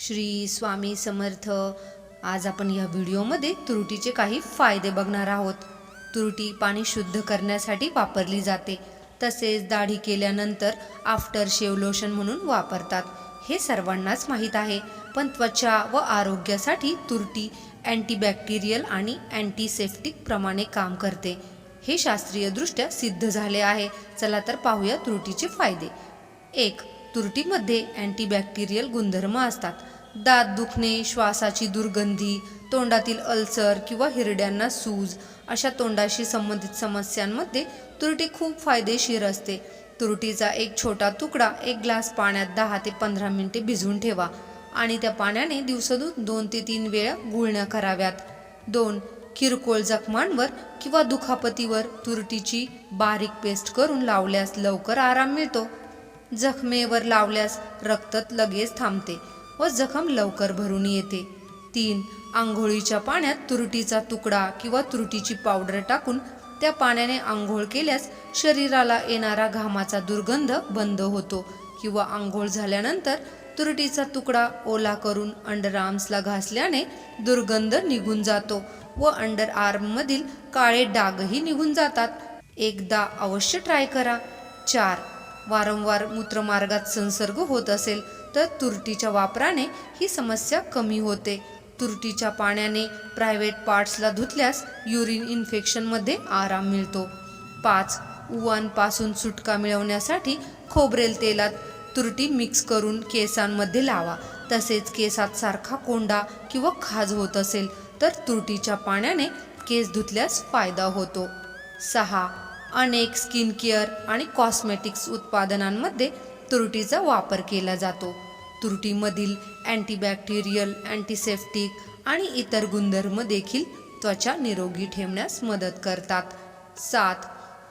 श्री स्वामी समर्थ आज आपण या व्हिडिओमध्ये तुरटीचे काही फायदे बघणार आहोत. तुरटी पाणी शुद्ध करण्यासाठी वापरली जाते. तसेच दाढी केल्यानंतर आफ्टर शेव लोशन म्हणून वापरतात. हे सर्वांनाच माहीत आहे. पण त्वचा व आरोग्यासाठी तुरटी अँटीबॅक्टेरियल आणि अँटीसेप्टिक प्रमाणे काम करते. हे शास्त्रीयदृष्ट्या सिद्ध झाले आहे. चला तर पाहूया तुरटीचे फायदे. एक तुरटीमध्ये अँटीबॅक्टेरियल गुणधर्म असतात. दात दुखणे श्वासाची दुर्गंधी तोंडातील अल्सर किंवा हिरड्यांना सूज अशा तोंडाशी संबंधित समस्यांमध्ये तुरटी खूप फायदेशीर असते. तुरटीचा एक छोटा तुकडा एक ग्लास पाण्यात दहा ते पंधरा मिनिटे भिजवून ठेवा आणि त्या पाण्याने दिवसातून दोन ते तीन वेळा गुळण्या कराव्यात. दोन किरकोळ जखमांवर किंवा दुखापतीवर तुरटीची बारीक पेस्ट करून लावल्यास लवकर आराम मिळतो. जखमेवर लावल्यास रक्तत लगेच थांबते व जखम लवकर भरून येते. तीन आंघोळीच्या पाण्यात तुरटीचा तुकडा किंवा तुरटीची पावडर टाकून त्या पाण्याने आंघोळ केल्यास शरीराला येणारा घामाचा दुर्गंध बंद होतो किंवा आंघोळ झाल्यानंतर तुरटीचा तुकडा ओला करून अंडर आर्म्सला घासल्याने दुर्गंध निघून जातो व अंडर आर्ममधील काळे डागही निघून जातात. एकदा अवश्य ट्राय करा. चार वारंवार मूत्रमार्गात संसर्ग होत असेल तर तुरटीच्या वापराने ही समस्या कमी होते. तुरटीच्या पाण्याने प्रायव्हेट पार्ट्सला धुतल्यास युरिन इन्फेक्शनमध्ये आराम मिळतो. पाच उवांपासून सुटका मिळवण्यासाठी खोबरेल तेलात तुरटी मिक्स करून केसांमध्ये लावा. तसेच केसात सारखा कोंडा किंवा खाज होत असेल तर तुरटीच्या पाण्याने केस धुतल्यास फायदा होतो. सहा अनेक स्किन केअर आणि कॉस्मेटिक्स उत्पादनांमध्ये तुरटीचा वापर केला जातो. तुरटीमधील अँटीबॅक्टेरियल अँटीसेप्टिक आणि इतर गुणधर्म देखील त्वचा निरोगी ठेवण्यास मदत करतात. सात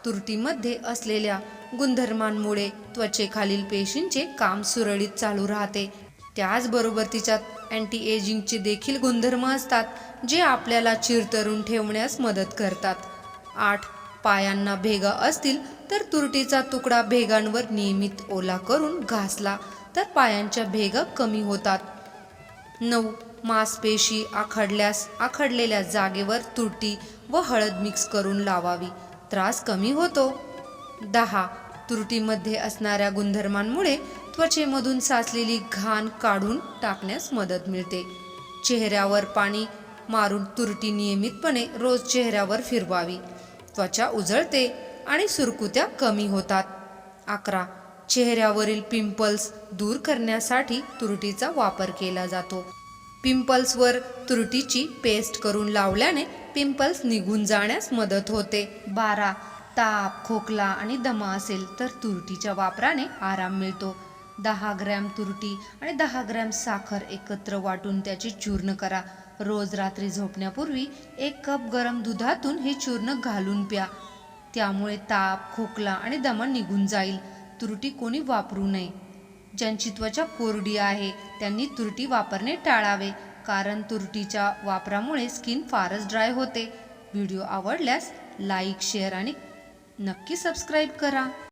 तुरटीमध्ये असलेल्या गुणधर्मांमुळे त्वचेखालील पेशींचे काम सुरळीत चालू राहते. त्याचबरोबर तिच्यात अँटी एजिंगचे देखील गुणधर्म असतात जे आपल्याला चिरतरून ठेवण्यास मदत करतात. आठ पायांना भेगा असतील तर तुरटीचा तुकडा भेगांवर नियमित ओला करून घासला तर पायांच्या भेगा कमी होतात. नऊ मांसपेशी आखडल्यास आखडलेल्या जागेवर तुरटी व हळद मिक्स करून लावावी. त्रास कमी होतो. दहा तुरटीमध्ये असणाऱ्या गुणधर्मांमुळे त्वचेमधून साचलेली घाण काढून टाकण्यास मदत मिळते. चेहऱ्यावर पाणी मारून तुरटी नियमितपणे रोज चेहऱ्यावर फिरवावी. त्वचा उजळते आणि सुरकुत्या कमी होतात. अकरा. चेहऱ्यावरील पिंपल्स दूर करण्यासाठी तुरटीचा वापर केला जातो. पिंपल्सवर तुरटीची पेस्ट करून लावल्याने पिंपल्स निघून जाण्यास मदत होते. बारा. ताप खोकला आणि दमा असेल तर तुरटीच्या वापराने आराम मिळतो. दहा ग्रॅम तुरटी आणि दहा ग्रॅम साखर एकत्र वाटून त्याचे चूर्ण करा. रोज रात्री झोपण्यापूर्वी एक कप गरम दुधातून हे चूर्ण घालून प्या. त्यामुळे ताप खोकला आणि दमा निघून जाईल. तुरटी कोणी वापरू नये. ज्यांची त्वचा कोरडी आहे त्यांनी तुरटी वापरणे टाळावे. कारण तुरटीच्या वापरामुळे स्किन फारच ड्राय होते. व्हिडिओ आवडल्यास लाईक शेअर आणि नक्की सबस्क्राईब करा.